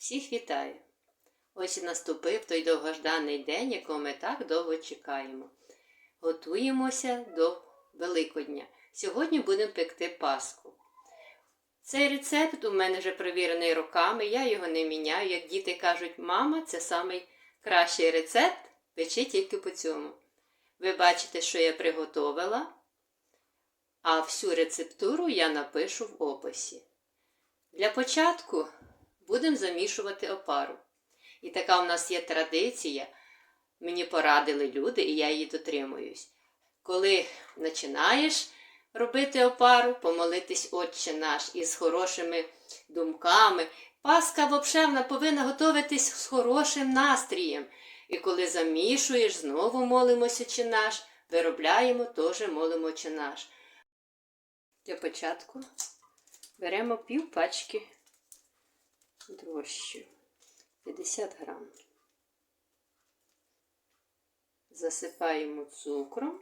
Всіх вітаю! Ось і наступив той довгожданий день, якого ми так довго чекаємо. Готуємося до Великодня. Сьогодні будемо пекти Пасху. Цей рецепт у мене вже перевірений роками, я його не міняю. Як діти кажуть, мама, це найкращий рецепт, печи тільки по цьому. Ви бачите, що я приготовила, а всю рецептуру я напишу в описі. Для початку будемо замішувати опару. І така у нас є традиція. Мені порадили люди, і я її дотримуюсь. Коли починаєш робити опару, помолитись Отче наш із хорошими думками. Паска взагалі повинна готуватись з хорошим настроєм. І коли замішуєш, знову молимося Отче наш, виробляємо, теж молимо Отче наш. Для початку беремо пів пачки дрожжю 50 грам. Засипаємо цукром.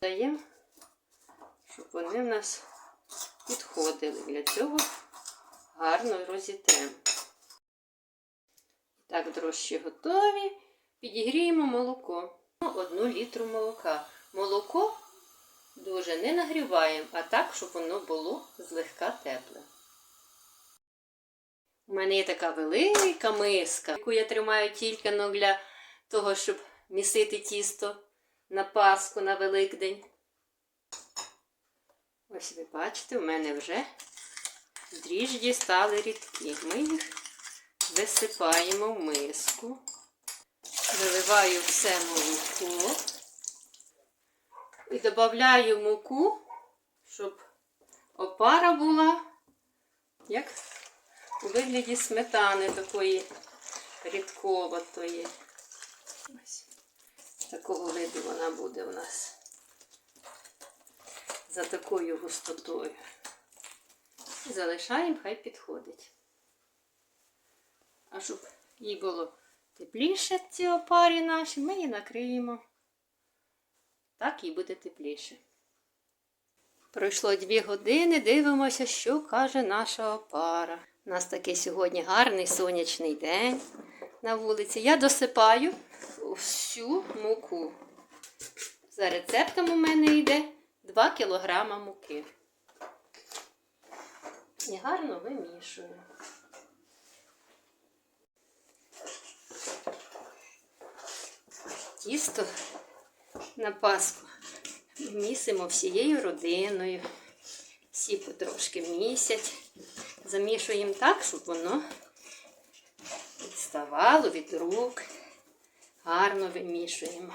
Даємо, щоб вони в нас підходили. Для цього гарно розітремо. Так, дрожжі готові. Підігріємо молоко. Одну літру молока. Молоко дуже не нагріваємо, а так, щоб воно було злегка тепле. У мене є така велика миска, яку я тримаю тільки но для того, щоб місити тісто на Пасху на Великдень. Ось ви бачите, у мене вже дріжджі стали рідкі. Ми їх висипаємо в миску. Виливаю все молоко і додаю муку, щоб опара була як у вигляді сметани такої рідковатої. Такого виду вона буде у нас за такою густотою. Залишаємо, хай підходить. А щоб їй було тепліше ці опарі наші, ми її накриємо. Так їй буде тепліше. Пройшло дві години, дивимося, що каже наша опара. У нас такий сьогодні гарний сонячний день на вулиці. Я досипаю всю муку. За рецептом у мене йде 2 кг муки. І гарно вимішую. Тісто на Пасху місимо всією родиною. Всі потрошки місять. Замішуємо так, щоб воно відставало від рук. Гарно вимішуємо.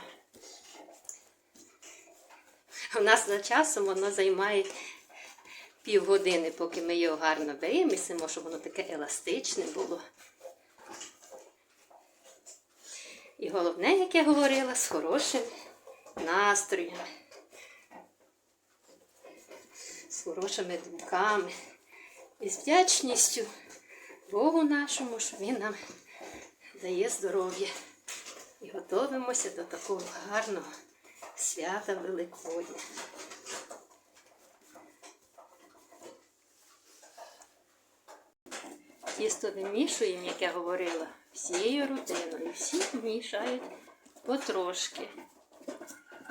У нас за часом воно займає півгодини, поки ми його гарно вимісимо, щоб воно таке еластичне було. І головне, як я говорила, з хорошим настроєм, з хорошими думками і з вдячністю Богу нашому, що Він нам дає здоров'я. І готуємося до такого гарного свята Великодня. Тісто вимішуємо, як я говорила, всією родиною. Всі мішають потрошки.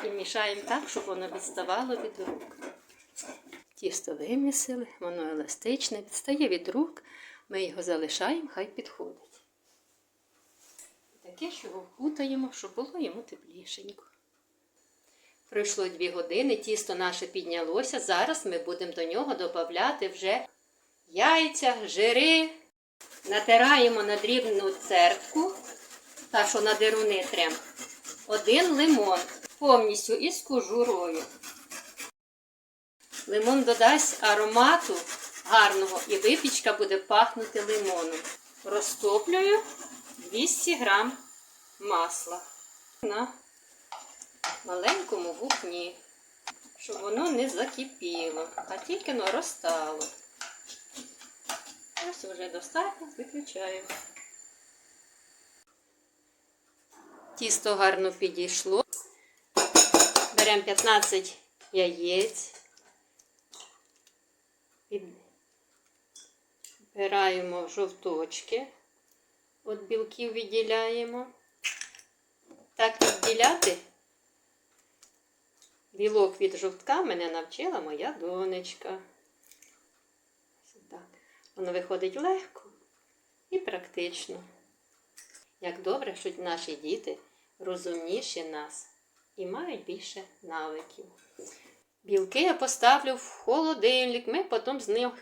І мішаємо так, щоб воно відставало від рук. Тісто вимісили, воно еластичне, відстає від рук. Ми його залишаємо, хай підходить. Таке, що його вкутаємо, щоб було йому теплішенько. Пройшло дві години, тісто наше піднялося. Зараз ми будемо до нього додати вже яйця, жири. Натираємо на дрібну цертку, та що на деруни трем, один лимон повністю із кожурою. Лимон додасть аромату гарного і випічка буде пахнути лимоном. Розтоплюю 200 грам масла на маленькому вогні, щоб воно не закипіло, а тільки воно розтало. Ось вже достатньо, виключаю. Тісто гарно підійшло. Беремо 15 яєць. Збираємо жовточки, от білків відділяємо. Так відділяти білок від жовтка мене навчила моя донечка. Так. Воно виходить легко і практично. Як добре, що наші діти розумніші нас і мають більше навиків. Білки я поставлю в холодильник, ми потім з них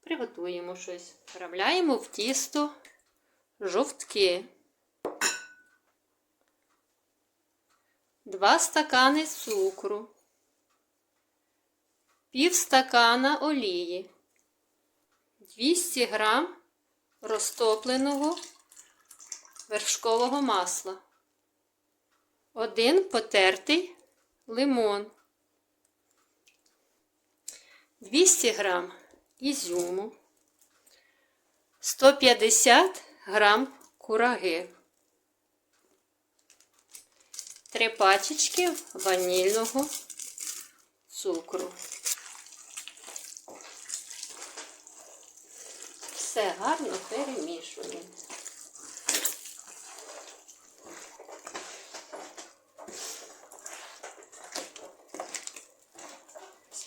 приготуємо щось. Вправляємо в тісто жовтки. Два стакани цукру, пів стакана олії, 200 грам розтопленого вершкового масла, один потертий лимон, 200 грам ізюму, 150 грам кураги, три пачечки ванільного цукру. Все гарно перемішуємо.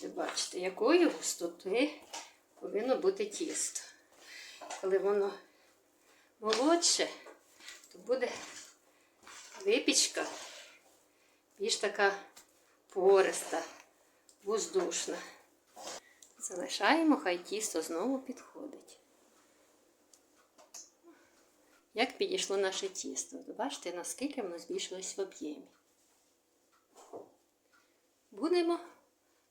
Ви бачите, якої густоти повинно бути тісто. Коли воно молодше, то буде випічка більш така пориста, воздушна. Залишаємо, хай тісто знову підходить. Як підійшло наше тісто? Бачите, наскільки воно збільшилось в об'ємі. Будемо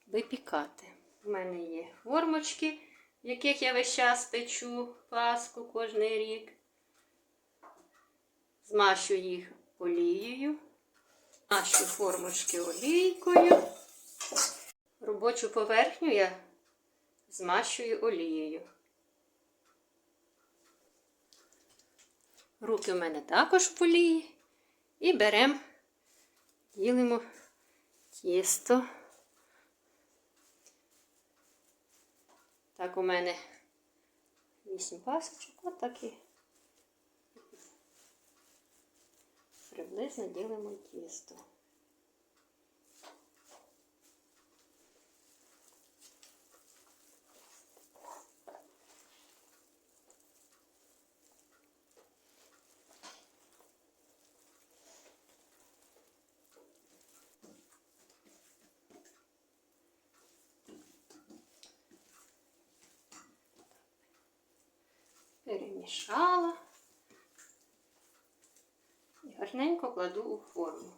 випікати. У мене є формочки, в яких я весь час печу паску кожен рік. Змащу їх олією, змащу формочки олійкою. Робочу поверхню я змащую олією. Руки у мене також в олії. І беремо, ділимо тісто. Так, у мене 8 пасочок, отак і приблизно ділимо тісто. Перемішала і гарненько кладу у форму.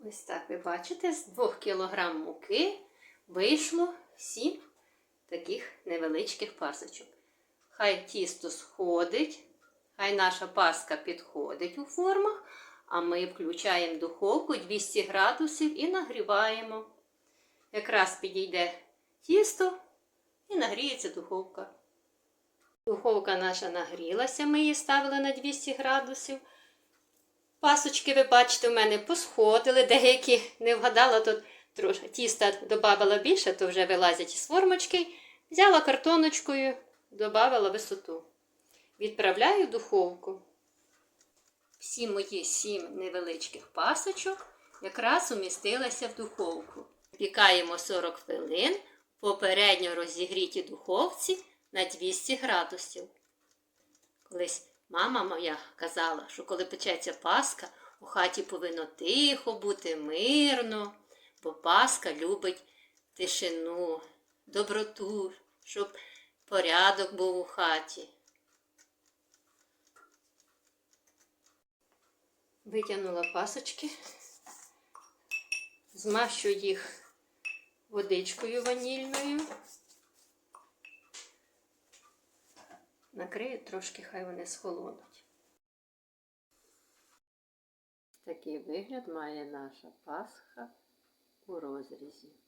Ось так ви бачите, з 2 кг муки вийшло 7 таких невеличких пасочок. Хай тісто сходить, хай наша паска підходить у формах, а ми включаємо духовку 200 градусів і нагріваємо. Якраз підійде тісто і нагріється духовка. Духовка наша нагрілася, ми її ставили на 200 градусів. Пасочки, ви бачите, у мене посходили, деякі не вгадала, тут трошки тіста додавала більше, то вже вилазять із формочки. Взяла картоночкою, додавала висоту. Відправляю в духовку. Всі мої сім невеличких пасочок якраз умістилися в духовку. Пікаємо 40 хвилин попередньо розігрітій духовці на 200 градусів. Колись мама моя казала, що коли печеться паска, у хаті повинно тихо бути, мирно, бо паска любить тишину, доброту, щоб порядок був у хаті. Витягнула пасочки, змащу їх водичкою ванільною. Накрию трошки, хай вони схолонуть. Такий вигляд має наша пасха у розрізі.